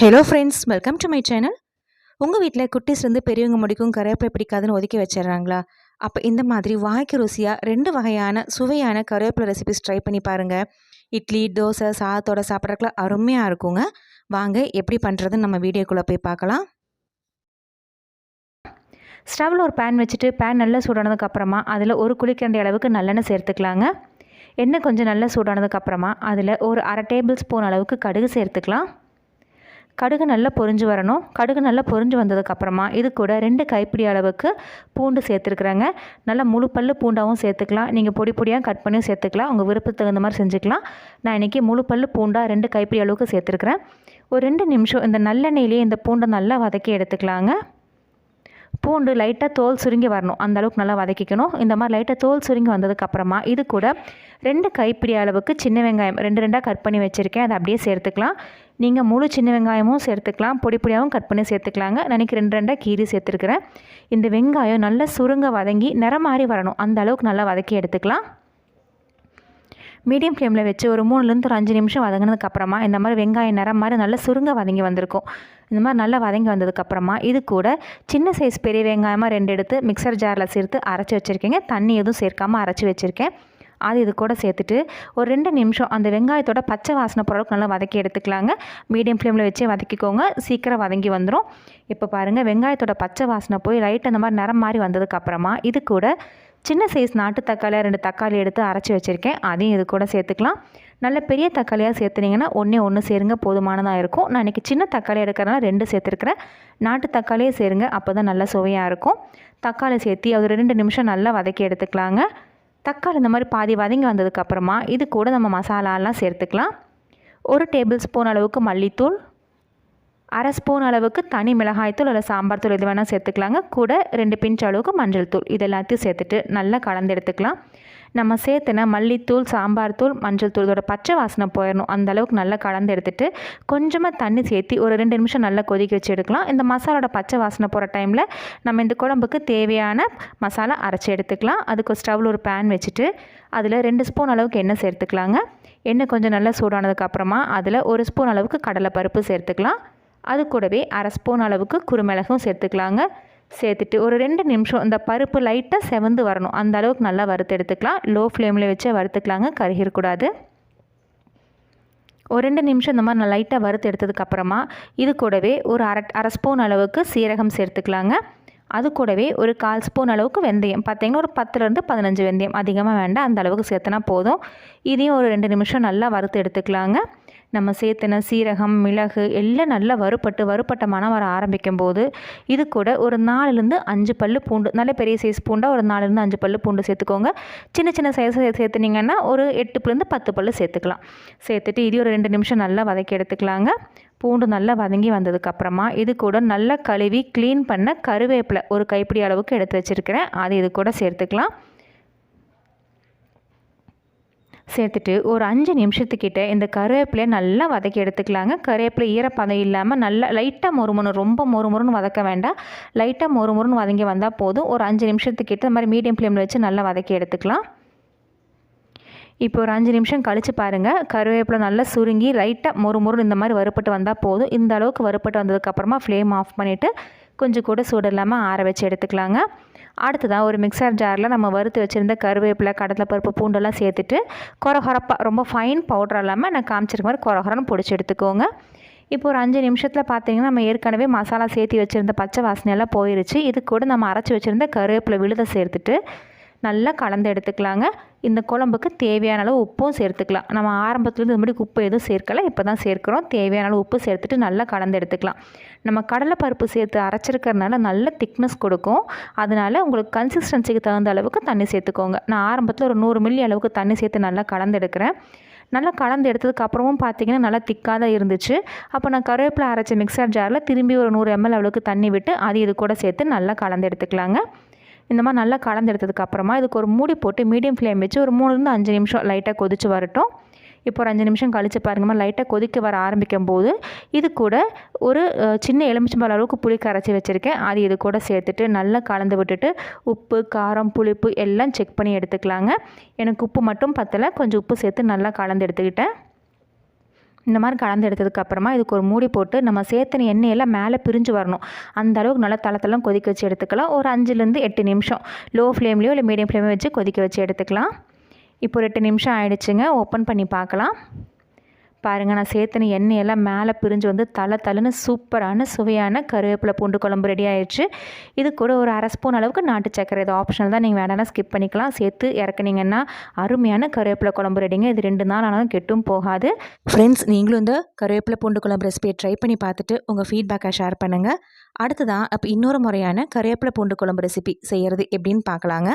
Hello friends welcome to my channel உங்கள் வீட்டில் குட்டீஸ்லேருந்து பெரியவங்க முடிக்கும் கருவேப்பிலை பிடிக்காதுன்னு ஒதுக்கி வச்சிடுறாங்களா? அப்போ இந்த மாதிரி வாய்க்கு ருசியாக ரெண்டு வகையான சுவையான கருவேப்பிலை ரெசிபிஸ் ட்ரை பண்ணி பாருங்கள் இட்லி தோசை சாதத்தோட சாப்பிட்றதுக்குலாம் அருமையாக இருக்குங்க. வாங்க எப்படி பண்ணுறதுன்னு நம்ம வீடியோக்குள்ளே போய் பார்க்கலாம். ஸ்டவ்வில் ஒரு பேன் வச்சுட்டு பேன் நல்லா சூடானதுக்கப்புறமா அதில் ஒரு குளிக்கரண்டி அளவுக்கு நல்லெண்ணெய் சேர்த்துக்கலாங்க. எண்ணெய் கொஞ்சம் நல்லா சூடானதுக்கப்புறமா அதில் ஒரு அரை டேபிள் ஸ்பூன் அளவுக்கு கடுகு சேர்த்துக்கலாம். கடுகு நல்லா பொரிஞ்சு வரணும். கடுகு நல்லா பொரிஞ்சு வந்ததுக்கப்புறமா இது கூட ரெண்டு கைப்பிடி அளவுக்கு பூண்டு சேர்த்துருக்குறேங்க. நல்லா முழு பல்லு பூண்டாகவும் சேர்த்துக்கலாம். நீங்கள் பொடி பொடியாக கட் பண்ணியும் சேர்த்துக்கலாம். உங்கள் விருப்பத்துக்கு தகுந்த மாதிரி செஞ்சுக்கலாம். நான் இன்றைக்கி முழு பல்லு பூண்டாக ரெண்டு கைப்பிடி அளவுக்கு சேர்த்துருக்குறேன். ஒரு ரெண்டு நிமிஷம் இந்த நல்லெண்ணெயிலேயே இந்த பூண்டை நல்லா வதக்கி எடுத்துக்கலாங்க. பூண்டு லைட்டாக தோல் சுருங்கி வரணும். அந்த அளவுக்கு நல்லா வதக்கிக்கணும். இந்த மாதிரி லைட்டாக தோல் சுருங்கி வந்ததுக்கப்புறமா இது கூட ரெண்டு கைப்பிடி அளவுக்கு சின்ன வெங்காயம் ரெண்டு ரெண்டாக கட் பண்ணி வச்சுருக்கேன். அதை அப்படியே சேர்த்துக்கலாம். நீங்கள் முழு சின்ன வெங்காயமும் சேர்த்துக்கலாம். பொடி பொடியாகவும் கட் பண்ணி சேர்த்துக்கலாங்க. நினைக்கு ரெண்டு ரெண்டாக கீரி சேர்த்துருக்குறேன். இந்த வெங்காயம் நல்லா சுருங்க வதங்கி நிறம் மாறி வரணும். அந்த அளவுக்கு நல்லா வதக்கி எடுத்துக்கலாம். மீடியம் ஃப்ளேமில் வச்சு ஒரு மூணுலேருந்து ஒரு அஞ்சு நிமிஷம் வதங்கினதுக்கப்புறமா இந்த மாதிரி வெங்காயம் நிறம் மாதிரி நல்லா சுருங்க வதங்கி வந்திருக்கும். இந்த மாதிரி நல்லா வதங்கி வந்ததுக்கப்புறமா இது கூட சின்ன சைஸ் பெரிய வெங்காயமாக ரெண்டு எடுத்து மிக்சர் ஜாரில் சேர்த்து அரைச்சி வச்சுருக்கேங்க. தண்ணி எதுவும் சேர்க்காமல் அரைச்சி வச்சுருக்கேன். அது இது கூட சேர்த்துட்டு ஒரு ரெண்டு நிமிஷம் அந்த வெங்காயத்தோட பச்சை வாசனை பொருளுக்கு நல்லா வதக்கி எடுத்துக்கலாங்க. மீடியம் ஃப்ளேமில் வச்சே வதக்கிக்கோங்க. சீக்கிரம் வதங்கி வந்துடும் இப்போ பாருங்கள் வெங்காயத்தோட பச்சை வாசனை போய் லைட் அந்த மாதிரி நிறம் மாதிரி வந்ததுக்கப்புறமா இது கூட சின்ன சைஸ் நாட்டு தக்காளியாக ரெண்டு தக்காளி எடுத்து அரைச்சி வச்சுருக்கேன். அதையும் இது கூட சேர்த்துக்கலாம். நல்ல பெரிய தக்காளியாக சேர்த்துனீங்கன்னா ஒன்றே ஒன்று சேருங்க போதுமானதாக இருக்கும். நான் இன்றைக்கி சின்ன தக்காளி எடுக்கிறனால ரெண்டு சேர்த்துருக்குறேன். நாட்டு தக்காளியே சேருங்க அப்போ தான் நல்லா சுவையாக இருக்கும். தக்காளி சேர்த்து அது ரெண்டு நிமிஷம் நல்லா வதக்கி எடுத்துக்கலாங்க. தக்காளி இந்த மாதிரி பாதி வதங்கி வந்ததுக்கப்புறமா இது கூட நம்ம மசாலாலாம் சேர்த்துக்கலாம். ஒரு டேபிள் ஸ்பூன் அளவுக்கு மல்லித்தூள் அரை ஸ்பூன் அளவுக்கு தனி மிளகாய்த்தூள் இல்லை சாம்பார் தூள் எது வேணால் சேர்த்துக்கலாங்க. கூட ரெண்டு பிஞ்ச் அளவுக்கு மஞ்சள் தூள் இது எல்லாத்தையும் சேர்த்துட்டு நல்லா கலந்து எடுத்துக்கலாம். நம்ம சேர்த்துனா மல்லித்தூள் சாம்பார் தூள் மஞ்சள் தூள் இதோட பச்சை வாசனை போயிடணும் அந்த அளவுக்கு நல்லா கலந்து எடுத்துட்டு கொஞ்சமாக தண்ணி சேர்த்து ஒரு ரெண்டு நிமிஷம் நல்லா கொதிக்க வச்சு எடுக்கலாம். இந்த மசாலோட பச்சை வாசனை போகிற டைமில் நம்ம இந்த குழம்புக்கு தேவையான மசாலா அரைச்சி எடுத்துக்கலாம். அதுக்கு ஸ்டவ்வில் ஒரு பேன் வச்சுட்டு அதில் ரெண்டு ஸ்பூன் அளவுக்கு எண்ணெய் சேர்த்துக்கலாங்க. எண்ணெய் கொஞ்சம் நல்லா சூடானதுக்கப்புறமா அதில் ஒரு ஸ்பூன் அளவுக்கு கடலைப்பருப்பு சேர்த்துக்கலாம். அது கூடவே அரை ஸ்பூன் அளவுக்கு குருமிளகும் சேர்த்துக்கலாங்க. சேர்த்துட்டு ஒரு ரெண்டு நிமிஷம் இந்த பருப்பு லைட்டாக செவந்து வரணும். அந்த அளவுக்கு நல்லா வறுத்து எடுத்துக்கலாம். லோ ஃப்ளேமில் வச்சு வறுத்துக்கலாங்க. கருகிடக்கூடாது ஒரு ரெண்டு நிமிஷம் இந்த மாதிரி நான் லைட்டாக வறுத்து எடுத்ததுக்கப்புறமா இது கூடவே ஒரு அரை அரை ஸ்பூன் அளவுக்கு சீரகம் சேர்த்துக்கலாங்க. அது கூடவே ஒரு கால் ஸ்பூன் அளவுக்கு வெந்தயம். பார்த்திங்கன்னா ஒரு பத்துலேருந்து பதினஞ்சு வெந்தயம். அதிகமாக வேண்டாம். அந்த அளவுக்கு சேர்த்துனா போதும். இதையும் ஒரு ரெண்டு நிமிஷம் நல்லா வறுத்து எடுத்துக்கலாங்க. நம்ம சேர்த்துன சீரகம் மிளகு எல்லாம் நல்லா வறுப்பட்டு வறுப்பட்ட மனம் வர ஆரம்பிக்கும் போது இது கூட ஒரு நாலுலேருந்து அஞ்சு பல்லு பூண்டு நல்ல பெரிய சைஸ் பூண்டாக ஒரு நாலுலேருந்து அஞ்சு பல்லு பூண்டு சேர்த்துக்கோங்க. சின்ன சின்ன சைஸ் சேர்த்துனீங்கன்னா ஒரு எட்டுலேருந்து பத்து பல்லு சேர்த்துக்கலாம். சேர்த்துட்டு இது ஒரு ரெண்டு நிமிஷம் நல்லா வதக்கி எடுத்துக்கலாங்க. பூண்டு நல்லா வதங்கி வந்ததுக்கப்புறமா இது கூட நல்லா கழுவி க்ளீன் பண்ண கருவேப்பிலை ஒரு கைப்பிடி அளவுக்கு எடுத்து வச்சுருக்கிறேன். அது இது கூட சேர்த்துக்கலாம். சேர்த்துட்டு ஒரு அஞ்சு நிமிஷத்துக்கிட்ட இந்த கருவேப்பிலையை நல்லா வதக்கி எடுத்துக்கலாங்க. கருவேப்பிலை ஈரப்பதம் இல்லாமல் நல்லா லைட்டாக மொறுமொறு ரொம்ப மொறுமுறுன்னு வதக்க வேண்டாம். லைட்டாக மொறுமுறுன்னு வதங்கி வந்தால் போதும். ஒரு அஞ்சு நிமிஷத்துக்கிட்ட இந்த மாதிரி மீடியம் ஃப்ளேமில் வச்சு நல்லா வதக்கி எடுத்துக்கலாம். இப்போ ஒரு அஞ்சு நிமிஷம் கழித்து பாருங்கள் கருவேப்பிலை நல்லா சுருங்கி லைட்டாக மொறு மொறு இந்த மாதிரி வறுப்பட்டு வந்தால் போதும். இந்த அளவுக்கு வறுப்பட்டு வந்ததுக்கப்புறமா ஃப்ளேம் ஆஃப் பண்ணிவிட்டு கொஞ்சம் கூட சூடு இல்லாமல் ஆற வச்சு எடுத்துக்கலாங்க. அடுத்ததாக ஒரு மிக்சர் ஜாரில் நம்ம வறுத்து வச்சுருந்த கருவேப்பிலை கடலைப்பருப்பு பூண்டெல்லாம் சேர்த்துட்டு கொரகொரப்பாக ரொம்ப ஃபைன் பவுடர் இல்லாமல் நான் காமிச்சிருக்க மாதிரி கொரகொரன்னு பிடிச்சி எடுத்துக்கோங்க. இப்போ ஒரு அஞ்சு நிமிஷத்தில் பார்த்தீங்கன்னா நம்ம ஏற்கனவே மசாலா சேர்த்து வச்சுருந்த பச்சை வாசனையெல்லாம் போயிடுச்சு இது கூட நம்ம அரைச்சி வச்சுருந்த கருவேப்பிலை விழுதை சேர்த்துட்டு நல்லா கலந்து எடுத்துக்கலாங்க. இந்த குழம்புக்கு தேவையான அளவு உப்பும் சேர்த்துக்கலாம். நம்ம ஆரம்பத்துலேருந்து இது மாதிரி உப்பு எதுவும் சேர்க்கலை இப்போ தான் சேர்க்குறோம். தேவையான அளவு உப்பு சேர்த்துட்டு நல்லா கலந்து எடுத்துக்கலாம். நம்ம கடலைப்பருப்பு சேர்த்து அரைச்சிருக்கிறதுனால நல்ல திக்னஸ் கொடுக்கும். அதனால் உங்களுக்கு கன்சிஸ்டன்சிக்கு தகுந்த அளவுக்கு தண்ணி சேர்த்துக்கோங்க. நான் ஆரம்பத்தில் ஒரு நூறு மில்லி அளவுக்கு தண்ணி சேர்த்து நல்லா கலந்து எடுக்கிறேன். நல்லா கலந்து எடுத்ததுக்கு அப்புறமும் பார்த்தீங்கன்னா நல்லா திக்காக தான் இருந்துச்சு. அப்போ நான் கருவேப்பிலை அரைச்ச மிக்சர் ஜாரில் திரும்பி ஒரு நூறு எம்எல் அளவுக்கு தண்ணி விட்டு அது இது கூட சேர்த்து நல்லா கலந்து எடுத்துக்கலாங்க. இந்த மாதிரி நல்லா கலந்து எடுத்ததுக்கப்புறமா இதுக்கு ஒரு மூடி போட்டு மீடியம் ஃப்ளேம் வச்சு ஒரு மூணுலேருந்து அஞ்சு நிமிஷம் லைட்டாக கொதித்து வரட்டும். இப்போ ஒரு அஞ்சு நிமிஷம் கழித்து பாருங்கம்மா லைட்டாக கொதிக்க வர ஆரம்பிக்கும் போது இது கூட ஒரு சின்ன எலுமிச்சம்பழ அளவுக்கு புளி கரைச்சி வச்சுருக்கேன். அது இது கூட சேர்த்துட்டு நல்லா கலந்து விட்டுட்டு உப்பு காரம் புளிப்பு எல்லாம் செக் பண்ணி எடுத்துக்கலாங்க. எனக்கு உப்பு மட்டும் பத்தலை கொஞ்சம் உப்பு சேர்த்து நல்லா கலந்து எடுத்துக்கிட்டேன். இந்த மாதிரி கலந்து எடுத்ததுக்கப்புறமா இதுக்கு ஒரு மூடி போட்டு நம்ம சேர்த்துன எண்ணெயெல்லாம் மேலே பிரிஞ்சு வரணும். அந்த அளவுக்கு நல்லா தளத்தெல்லாம் கொதிக்க வச்சு எடுத்துக்கலாம். ஒரு அஞ்சுலேருந்து எட்டு நிமிஷம். லோ ஃப்ளேம்லேயோ இல்லை மீடியம் ஃப்ளேம்லேயோ வச்சு கொதிக்க வச்சு எடுத்துக்கலாம். இப்போ ஒரு எட்டு நிமிஷம் ஆயிடுச்சுங்க. ஓப்பன் பண்ணி பார்க்கலாம். பாருங்கள் நான் சேர்த்துன எண்ணெயெல்லாம் மேலே பிரிஞ்சு வந்து தலை தலைன்னு சூப்பரான சுவையான கருவேப்பிலை பூண்டு குழம்பு ரெடி ஆயிடுச்சு இது கூட ஒரு அரை ஸ்பூன் அளவுக்கு நாட்டு சக்கரை இது ஆப்ஷனல் தான். நீங்கள் வேணாலும் ஸ்கிப் பண்ணிக்கலாம். சேர்த்து இறக்குனீங்கன்னா அருமையான கருவேப்பிலை குழம்பு ரெடிங்க இது ரெண்டு நாள் ஆனாலும் கெட்டும் போகாது. ஃப்ரெண்ட்ஸ் நீங்களும் இந்த கருவேப்பிலை பூண்டு குழம்பு ரெசிபியை ட்ரை பண்ணி பார்த்துட்டு உங்கள் ஃபீட்பேக்கை ஷேர் பண்ணுங்கள் அடுத்ததான் அப்போ இன்னொரு முறையான கருவேப்பிலை பூண்டு குழம்பு ரெசிபி செய்கிறது எப்படின்னு பார்க்கலாங்க.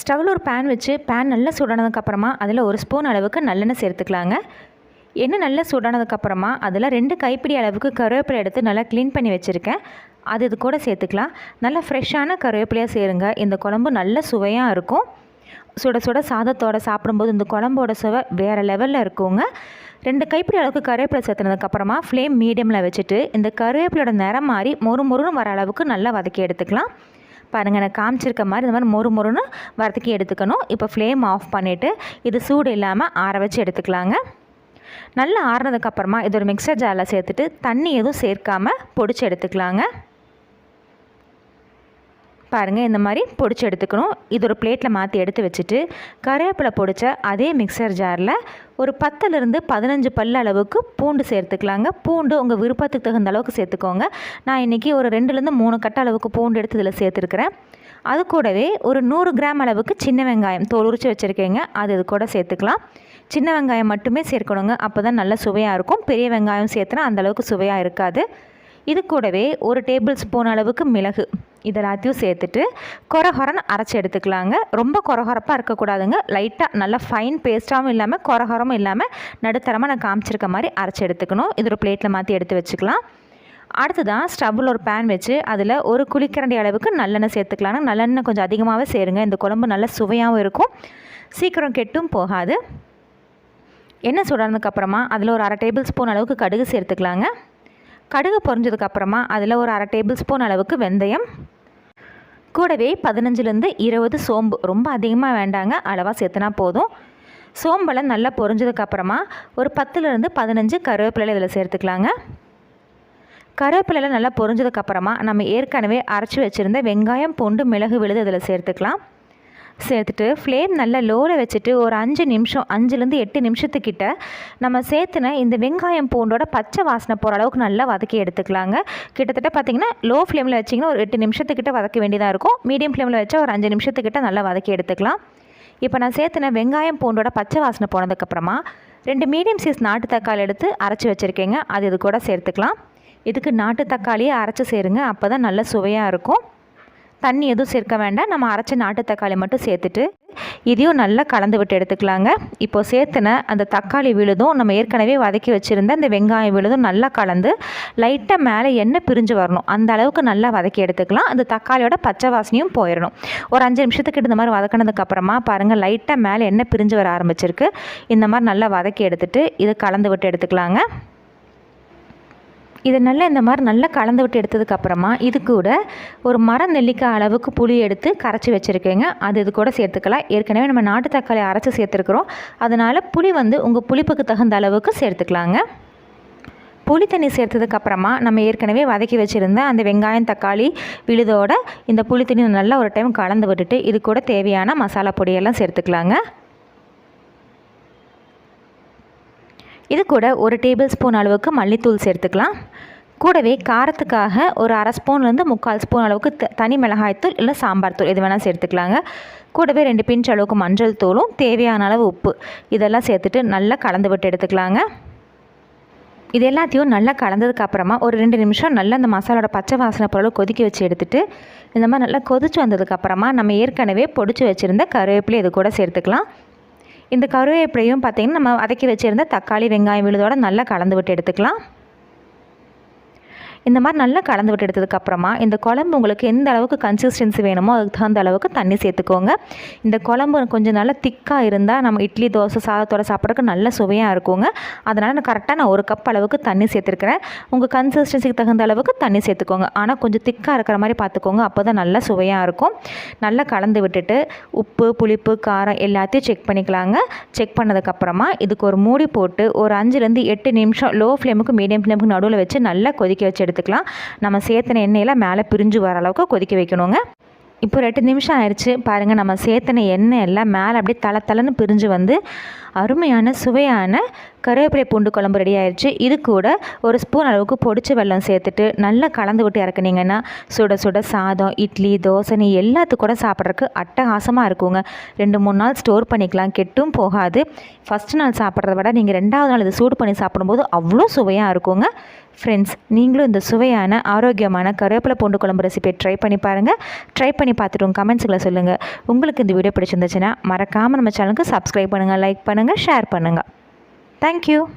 ஸ்டவ்வில் ஒரு பேன் வச்சு பேன் நல்லா சூடானதுக்கப்புறமா அதில் ஒரு ஸ்பூன் அளவுக்கு நல்லெண்ணெய் சேர்த்துக்கலாங்க. எண்ணெய் நல்லா சுடானதுக்கப்புறமா அதில் ரெண்டு கைப்பிடி அளவுக்கு கருவேப்பிலை எடுத்து நல்லா க்ளீன் பண்ணி வச்சுருக்கேன். அது இது கூட சேர்த்துக்கலாம். நல்லா ஃப்ரெஷ்ஷான கருவேப்பிலையாக சேருங்க. இந்த குழம்பு நல்ல சுவையாக இருக்கும். சுட சுட சாதத்தோட சாப்பிடும்போது இந்த குழம்போட சுவை வேறு லெவலில் இருக்குங்க. ரெண்டு கைப்பிடி அளவுக்கு கருவேப்பிலை சேர்த்துனதுக்கப்புறமா ஃப்ளேம் மீடியமில் வச்சுட்டு இந்த கருவேப்பிலையோட நிறம் மாறி மொறு மொறுன்னு வர அளவுக்கு நல்லா வதக்கி எடுத்துக்கலாம். பாருங்கள் நான் காமிச்சிருக்க மாதிரி இந்த மாதிரி மொறு மொறுன்னு வதக்கி எடுத்துக்கணும். இப்போ ஃப்ளேம் ஆஃப் பண்ணிவிட்டு இது சூடு இல்லாமல் ஆற வச்சு எடுத்துக்கலாங்க. நல்லா ஆறுனதுக்கப்புறமா இது ஒரு மிக்சர் ஜாரில் சேர்த்துட்டு தண்ணி எதுவும் சேர்க்காமல் பொடிச்சு எடுத்துக்கலாங்க. பாருங்கள் இந்த மாதிரி பொடிச்சு எடுத்துக்கணும். இது ஒரு பிளேட்டில் மாற்றி எடுத்து வச்சுட்டு கருவேப்பிலை பொடிச்ச அதே மிக்சர் ஜாரில் ஒரு பத்துலேருந்து பதினஞ்சு பல்லு அளவுக்கு பூண்டு சேர்த்துக்கலாங்க. பூண்டு உங்கள் விருப்பத்துக்கு தகுந்த அளவுக்கு சேர்த்துக்கோங்க. நான் இன்றைக்கி ஒரு ரெண்டுலேருந்து மூணு கட்ட அளவுக்கு பூண்டு எடுத்து இதில் சேர்த்துருக்குறேன். அது கூடவே ஒரு நூறு கிராம் அளவுக்கு சின்ன வெங்காயம் தோல் உரிச்சு வச்சுருக்கீங்க. அது இது கூட சேர்த்துக்கலாம். சின்ன வெங்காயம் மட்டுமே சேர்க்கணுங்க. அப்போ தான் நல்ல சுவையாக இருக்கும். பெரிய வெங்காயம் சேர்த்துனா அந்தளவுக்கு சுவையாக இருக்காது. இது கூடவே ஒரு டேபிள் ஸ்பூன் அளவுக்கு மிளகு. இதெல்லாத்தையும் சேர்த்துட்டு கொரகொரன்னு அரைச்சி எடுத்துக்கலாங்க. ரொம்ப கொரகொரப்பாக இருக்கக்கூடாதுங்க. லைட்டாக நல்லா ஃபைன் பேஸ்ட்டாகவும் இல்லாமல் கொரகொரமும் இல்லாமல் நடுத்தரமாக நான் காமிச்சிருக்க மாதிரி அரைச்சி எடுத்துக்கணும். இது ஒரு பிளேட்டில் மாற்றி எடுத்து வச்சுக்கலாம். அடுத்ததான் ஸ்டவ்வில் ஒரு பேன் வச்சு அதில் ஒரு குளிக்கரண்டி அளவுக்கு நல்லெண்ணெய் சேர்த்துக்கலாங்க. நல்லெண்ணெய் கொஞ்சம் அதிகமாகவே சேருங்க. இந்த குழம்பு நல்ல சுவையாகவும் இருக்கும். சீக்கிரம் கெட்டும் போகாது. எண்ணெய் சுடறதுக்கப்புறமா அதில் ஒரு அரை டேபிள் ஸ்பூன் அளவுக்கு கடுகு சேர்த்துக்கலாங்க. கடுகு பொறிஞ்சதுக்கப்புறமா அதில் ஒரு அரை டேபிள் ஸ்பூன் அளவுக்கு வெந்தயம். கூடவே பதினஞ்சுலேருந்து இருபது சோம்பு. ரொம்ப அதிகமாக வேண்டாங்க. அளவாக சேர்த்துனா போதும். சோம்பெல்லாம் நல்லா பொரிஞ்சதுக்கப்புறமா ஒரு பத்துலேருந்து பதினஞ்சு கருவேப்பிலை இதில் சேர்த்துக்கலாங்க. கருவேப்பிலை நல்லா பொரிஞ்சதுக்கப்புறமா நம்ம ஏற்கனவே அரைச்சி வச்சுருந்த வெங்காயம் பூண்டு மிளகு விழுது இதில் சேர்த்துக்கலாம். சேர்த்துட்டு ஃப்ளேம் நல்லா லோவில் வச்சுட்டு ஒரு அஞ்சு நிமிஷம் அஞ்சுலேருந்து எட்டு நிமிஷத்துக்கிட்ட நம்ம சேர்த்துன இந்த வெங்காயம் பூண்டோட பச்சை வாசனை போகிற அளவுக்கு நல்லா வதக்கி எடுத்துக்கலாங்க. கிட்டத்தட்ட பார்த்திங்கன்னா லோ ஃப்ளேமில் வச்சிங்கன்னா ஒரு எட்டு நிமிஷத்துக்கிட்ட வதக்க வேண்டியதாக இருக்கும். மீடியம் ஃப்ளேமில் வச்சா ஒரு அஞ்சு நிமிஷத்துக்கிட்ட நல்லா வதக்கி எடுத்துக்கலாம். இப்போ நான் சேர்த்துன வெங்காயம் பூண்டோட பச்சை வாசனை போனதுக்கப்புறமா ரெண்டு மீடியம் சைஸ் நாட்டு தக்காளி எடுத்து அரைச்சி வச்சுருக்கேங்க. அது இது கூட சேர்த்துக்கலாம். இதுக்கு நாட்டு தக்காளியை அரைச்சி சேருங்க. அப்போ தான் நல்ல சுவையாக இருக்கும். தண்ணி எதுவும் சேர்க்க வேண்டாம். நம்ம அரைச்ச நாட்டு தக்காளி மட்டும் சேர்த்துட்டு இதையும் நல்லா கலந்து விட்டு எடுத்துக்கலாங்க. இப்போ சேர்த்துன அந்த தக்காளி விழுதும் நம்ம ஏற்கனவே வதக்கி வச்சுருந்த அந்த வெங்காயம் விழுதும் நல்லா கலந்து லைட்டாக மேலே எண்ணெய் பிரிஞ்சு வரணும். அந்த அளவுக்கு நல்லா வதக்கி எடுத்துக்கலாம். அந்த தக்காளியோட பச்சை வாசனையும் போயிடணும் ஒரு அஞ்சு நிமிஷத்துக்கு இந்த மாதிரி வதக்கினதுக்கப்புறமா பாருங்கள் லைட்டாக மேலே எண்ணெய் பிரிஞ்சு வர ஆரம்பிச்சிருக்கு. இந்த மாதிரி நல்லா வதக்கி எடுத்துகிட்டு இதை கலந்து விட்டு எடுத்துக்கலாங்க. இதை நல்லா இந்த மாதிரி நல்லா கலந்து விட்டு எடுத்ததுக்கப்புறமா இது கூட ஒரு மர நெல்லிக்காய் அளவுக்கு புளி எடுத்து கரைச்சி வச்சுருக்கேங்க. அது இது கூட சேர்த்துக்கலாம். ஏற்கனவே நம்ம நாட்டு தக்காளி அரைச்சி சேர்த்துருக்குறோம். அதனால் புளி வந்து உங்கள் புளிப்புக்கு தகுந்த அளவுக்கு சேர்த்துக்கலாங்க. புளி தண்ணி சேர்த்ததுக்கப்புறமா நம்ம ஏற்கனவே வதக்கி வச்சுருந்த அந்த வெங்காயம் தக்காளி விழுதோட இந்த புளி தண்ணி நல்லா ஒரு டைம் கலந்து விட்டுட்டு இது கூட தேவையான மசாலா பொடியெல்லாம் சேர்த்துக்கலாங்க. இது கூட ஒரு டேபிள் ஸ்பூன் அளவுக்கு மல்லித்தூள் சேர்த்துக்கலாம். கூடவே காரத்துக்காக ஒரு அரை ஸ்பூன்லேருந்து முக்கால் ஸ்பூன் அளவுக்கு த தனி மிளகாய்த்தூள் இல்லை சாம்பார் தூள் எது வேணால் சேர்த்துக்கலாங்க. கூடவே ரெண்டு பிஞ்ச் அளவுக்கு மஞ்சள் தூளும் தேவையான அளவு உப்பு. இதெல்லாம் சேர்த்துட்டு நல்லா கலந்து விட்டு எடுத்துக்கலாங்க. இது எல்லாத்தையும் நல்லா கலந்ததுக்கு அப்புறமா ஒரு ரெண்டு நிமிஷம் நல்லா அந்த மசாலோட பச்சை வாசனை பொருள் கொதிக்க வச்சு எடுத்துட்டு இந்த மாதிரி நல்லா கொதிச்சு வந்ததுக்கப்புறமா நம்ம ஏற்கனவே பொடிச்சு வச்சுருந்த கருவேப்பிலை இது கூட சேர்த்துக்கலாம். இந்த கருவேப்பிலையும் பார்த்திங்கன்னா நம்ம வதக்கி வச்சுருந்த தக்காளி வெங்காயம் விழுதோட நல்லா கலந்து விட்டு எடுத்துக்கலாம். இந்த மாதிரி நல்லா கலந்து விட்டு எடுத்ததுக்கப்புறமா இந்த குழம்பு உங்களுக்கு எந்த அளவுக்கு கன்சிஸ்டன்சி வேணுமோ அதுக்கு தகுந்த அளவுக்கு தண்ணி சேர்த்துக்கோங்க. இந்த குழம்பு கொஞ்சம் நல்லா திக்காக இருந்தால் நம்ம இட்லி தோசை சாதத்தோட சாப்பிட்றதுக்கு நல்ல சுவையாக இருக்குங்க. அதனால் நான் கரெக்டாக நான் ஒரு கப் அளவுக்கு தண்ணி சேர்த்துருக்கிறேன். உங்கள் கன்சிஸ்டன்சிக்கு தகுந்த அளவுக்கு தண்ணி சேர்த்துக்கோங்க. ஆனால் கொஞ்சம் திக்காக இருக்கிற மாதிரி பார்த்துக்கோங்க. அப்போ தான் நல்லா சுவையாக இருக்கும். நல்லா கலந்து விட்டுட்டு உப்பு புளிப்பு காரம் எல்லாத்தையும் செக் பண்ணிக்கலாங்க. செக் பண்ணதுக்கப்புறமா இதுக்கு ஒரு மூடி போட்டு ஒரு அஞ்சுலேருந்து எட்டு நிமிஷம் லோ ஃப்ளேமுக்கு மீடியம் ஃப்ளேமுக்கு நடுவில் வச்சு நல்லா கொதிக்க வச்சு எடுத்துக்கலாம். நம்ம சேர்த்தின எண்ணெயில் மேலே பிரிஞ்சு வர அளவுக்கு கொதிக்க வைக்கணுங்க. இப்போ ரெண்டு நிமிஷம் ஆயிடுச்சு பாருங்கள் நம்ம சேர்த்தின எண்ணெய் எல்லாம் மேலே அப்படியே தலை தலைன்னு பிரிஞ்சு வந்து அருமையான சுவையான கருவேப்பிலை பூண்டு குழம்பு ரெடி ஆயிடுச்சு இது கூட ஒரு ஸ்பூன் அளவுக்கு பொடிச்ச வெல்லம் சேர்த்துட்டு நல்லா கலந்து விட்டு இறக்குனீங்கன்னா சுட சுட சாதம் இட்லி தோசை எல்லாத்து கூட சாப்பிட்றதுக்கு அட்டகாசமாக இருக்குங்க. ரெண்டு மூணு நாள் ஸ்டோர் பண்ணிக்கலாம். கெட்டும் போகாது. ஃபஸ்ட் நாள் சாப்பிட்றத விட நீங்கள் ரெண்டாவது நாள் இது சூடு பண்ணி சாப்பிடும்போது அவ்வளோ சுவையாக இருக்குங்க. ஃப்ரெண்ட்ஸ் நீங்களும் இந்த சுவையான ஆரோக்கியமான கருவேப்பிலை பூண்டு குழம்பு ரெசிபியை ட்ரை பண்ணி பாருங்கள் ட்ரை பண்ணி பார்த்துட்டு உங்கள் கமெண்ட்ஸுகளை சொல்லுங்கள் உங்களுக்கு இந்த வீடியோ பிடிச்சிருந்துச்சுன்னா மறக்காமல் நம்ம சேனலுக்கு சப்ஸ்கிரைப் பண்ணுங்கள் லைக் பண்ணுங்கள் ஷேர் பண்ணுங்கள் Thank you.